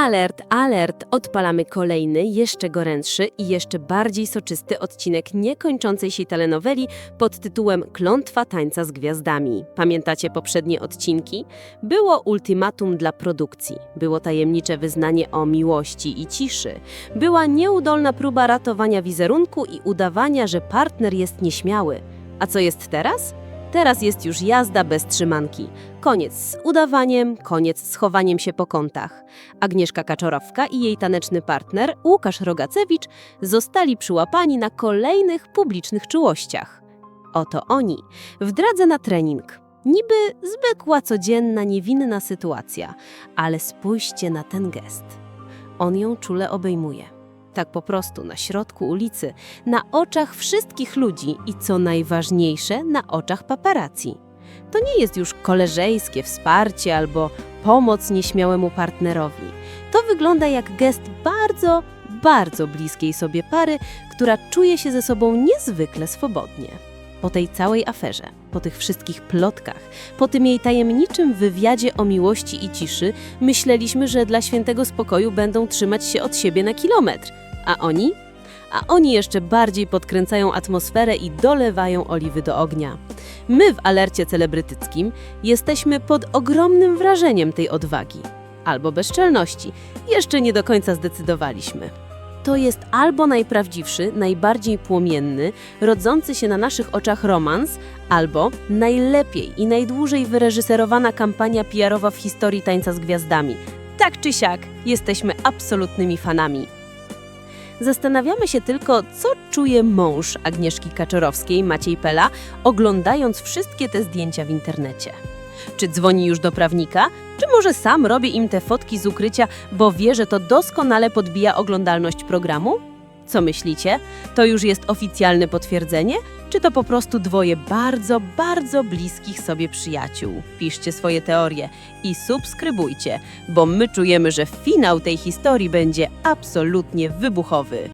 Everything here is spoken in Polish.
Alert, alert! Odpalamy kolejny, jeszcze gorętszy i jeszcze bardziej soczysty odcinek niekończącej się telenoweli pod tytułem Klątwa tańca z gwiazdami. Pamiętacie poprzednie odcinki? Było ultimatum dla produkcji, było tajemnicze wyznanie o miłości i ciszy, była nieudolna próba ratowania wizerunku i udawania, że partner jest nieśmiały. A co jest teraz? Teraz jest już jazda bez trzymanki. Koniec z udawaniem, koniec z chowaniem się po kątach. Agnieszka Kaczorowska i jej taneczny partner Łukasz Rogacewicz zostali przyłapani na kolejnych publicznych czułościach. Oto oni, w drodze na trening. Niby zwykła, codzienna, niewinna sytuacja, ale spójrzcie na ten gest. On ją czule obejmuje. Tak po prostu, na środku ulicy, na oczach wszystkich ludzi i co najważniejsze, na oczach paparazzi. To nie jest już koleżeńskie wsparcie albo pomoc nieśmiałemu partnerowi. To wygląda jak gest bardzo, bardzo bliskiej sobie pary, która czuje się ze sobą niezwykle swobodnie. Po tej całej aferze, po tych wszystkich plotkach, po tym jej tajemniczym wywiadzie o miłości i ciszy, myśleliśmy, że dla świętego spokoju będą trzymać się od siebie na kilometr. A oni? A oni jeszcze bardziej podkręcają atmosferę i dolewają oliwy do ognia. My w alercie celebrytyckim jesteśmy pod ogromnym wrażeniem tej odwagi albo bezczelności. Jeszcze nie do końca zdecydowaliśmy. To jest albo najprawdziwszy, najbardziej płomienny, rodzący się na naszych oczach romans, albo najlepiej i najdłużej wyreżyserowana kampania PR-owa w historii tańca z gwiazdami. Tak czy siak, jesteśmy absolutnymi fanami. Zastanawiamy się tylko, co czuje mąż Agnieszki Kaczorowskiej, Maciej Pela, oglądając wszystkie te zdjęcia w internecie. Czy dzwoni już do prawnika, czy może sam robi im te fotki z ukrycia, bo wie, że to doskonale podbija oglądalność programu? Co myślicie? To już jest oficjalne potwierdzenie? Czy to po prostu dwoje bardzo, bardzo bliskich sobie przyjaciół? Piszcie swoje teorie i subskrybujcie, bo my czujemy, że finał tej historii będzie absolutnie wybuchowy.